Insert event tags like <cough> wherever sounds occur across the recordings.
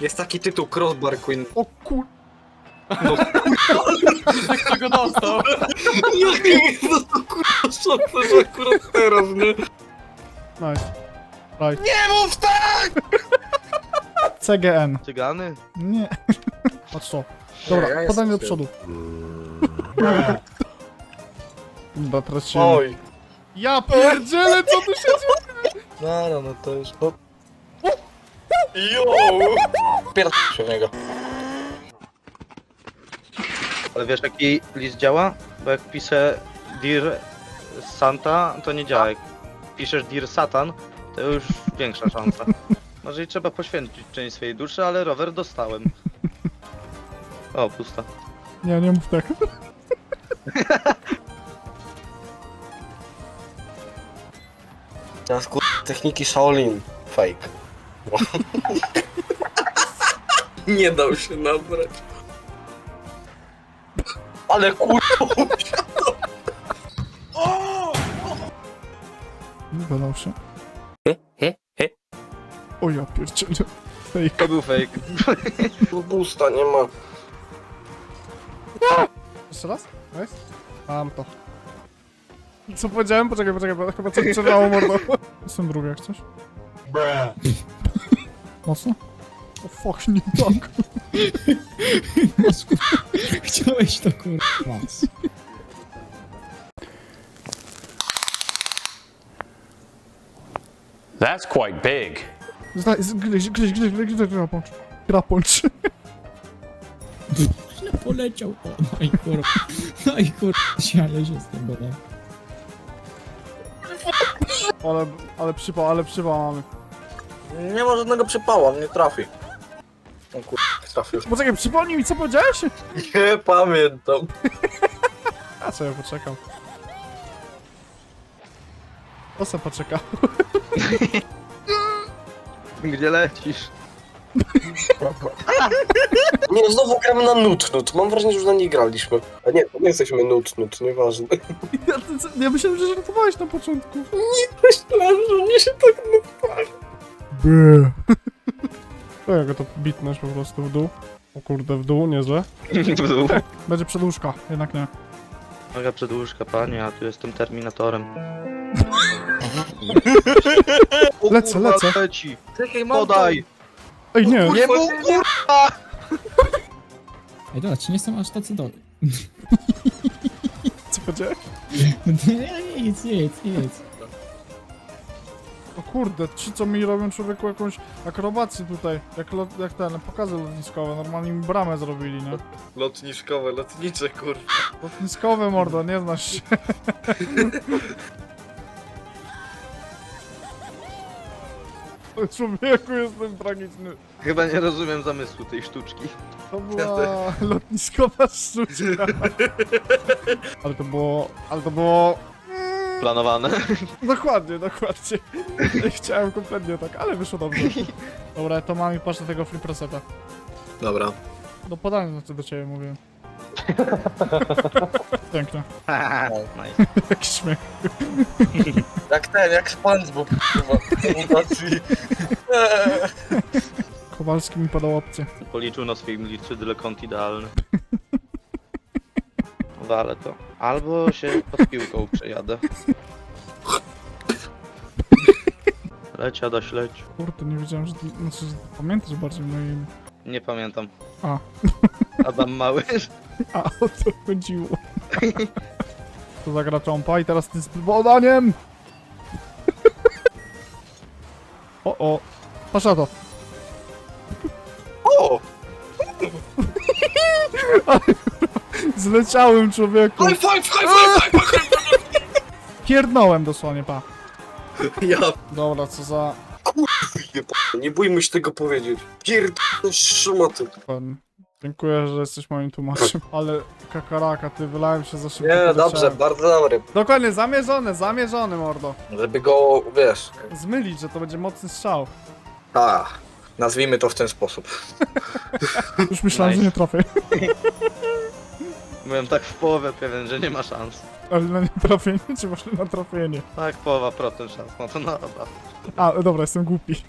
Jest taki tytuł Crossbar Queen. O kur... No <laughs> Kto go dostał? <laughs> jak nie to to kurwa szansa, że akurat teraz, nie? Nice. Right. Nie mów tak! CGN. Cygany? Nie. <laughs> Patrz to. Dobra, Nie, ja podanie do jestem przodu. Dobra, teraz się... Oj. Ja pierdzielę, co tu się dzieje? No, no, no to już... No. Jo! Pierdol się w niego. Ale wiesz jaki list działa? Bo jak piszę Dear Santa, to nie działa. Jak piszesz Dear Satan, to już większa szansa. Może i trzeba poświęcić część swojej duszy, ale rower dostałem. O, pusta. Nie, nie mów tak. Teraz kur... techniki Shaolin. Fake. Nie dał się nabrać. Ale kur... Wylał się. O ja pierdzielę. Fake. To był fake. Busta nie ma. Jeszcze raz? Nice. Mam to. Co powiedziałem? Poczekaj, poczekaj, bo chyba coś przerwało mordo. Jestem drugi jak coś. Mocno? O fuck, nie tak. <laughs> Chciałeś to kurwa. That's quite big. Zna- z- Gryź, gryź, gryź, gryź, gryź, grapącz. Grapącz. No poleciał. O, no i kurwa. No i kurwa, ale się z tego da. Ale, ale przypał, ale przypał mamy. Nie ma żadnego przypała, nie trafi. O kur... trafił. Poczekaj, przypomnij mi co powiedziałeś? Nie pamiętam. <laughs> A co ja poczekam. O co poczekał? <laughs> Gdzie lecisz? <laughs> Nie no, znowu gramy na nut-nut. Mam wrażenie, że już na nie graliśmy. A nie, to my jesteśmy nut-nut, nieważne. Ja, ja myślałem, że żartowałeś na początku. Myślałem, że mnie się tak nutali. By. <laughs> To jak to bitnąć po prostu w dół. O kurde, w dół, niezłe. W dół. Będzie przedłużka, jednak nie. Moja przedłużka, panie, a tu jestem terminatorem. <laughs> O, Lecę, kurwa, lecę. Leci. Czekaj, mam Ej, Podaj! nie. Nie mów, kurwa! <laughs> Ej, dobra, czy nie są aż tacy do... Co powiedziałeś? Nie, nic, nic, nic. Kurde, ci co mi robią człowieku jakąś akrobację tutaj. Jak, lot, jak ten, pokazy lotniskowe. Normalnie mi bramę zrobili, nie? Lotniczkowe, lotnicze, kurwa. Lotniskowe mordo, nie znasz się. O, <laughs> Człowieku, jestem tragiczny. Chyba nie rozumiem zamysłu tej sztuczki. To była lotniskowa sztuczka. <laughs> Ale to było... Ale to było... Planowane. <laughs> Dokładnie, dokładnie. Chciałem kompletnie tak, ale wyszło dobrze. <laughs> Dobra, to mam i patrz na tego free preseta. Dobra. Do podania znaczy do ciebie mówię. <laughs> Pięknie. nice. Jak śmiech. Jak ten, jak SpongeBob, kurwa. Mutacji. Eee. Kowalski mi podał opcję. Policzył na swoim liczydle kąt idealny. Wale to. Albo się pod piłką przejadę. Leć, Adaś, leć. Kurde, nie wiedziałem, że ty, znaczy, że pamiętasz bardziej moim... Nie pamiętam. A. Adam Mały. <laughs> A, o to chodziło. <laughs> To zagra cząpa i teraz ty z podaniem! <laughs> O, o. Patrz na to. O! Zleciałem człowieku. High five, high five, high five! Pierdnąłem dosłownie, pa. Ja Dobra, co za... jeba- nie bójmy się tego powiedzieć. Pierdolę szmaty. Pen. Dziękuję, że jesteś moim tłumaczem. <laughs> Ale kakaraka, ty wylałem się za szybko. Nie, poleciałem. dobrze, bardzo dobry. Dokładnie, zamierzone, zamierzony, mordo. Żeby go, wiesz, Zmylić, że to będzie mocny strzał. a, nazwijmy to w ten sposób. <laughs> Już myślałem, Nice. że nie trafię. <laughs> Byłem tak w połowę pewien, że nie ma szans. Ale na nietrafienie, czy właśnie na trafienie? Tak, połowa procent szans. No to no dobra. A, dobra, jestem głupi. <laughs>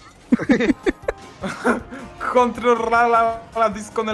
Control la la la disco.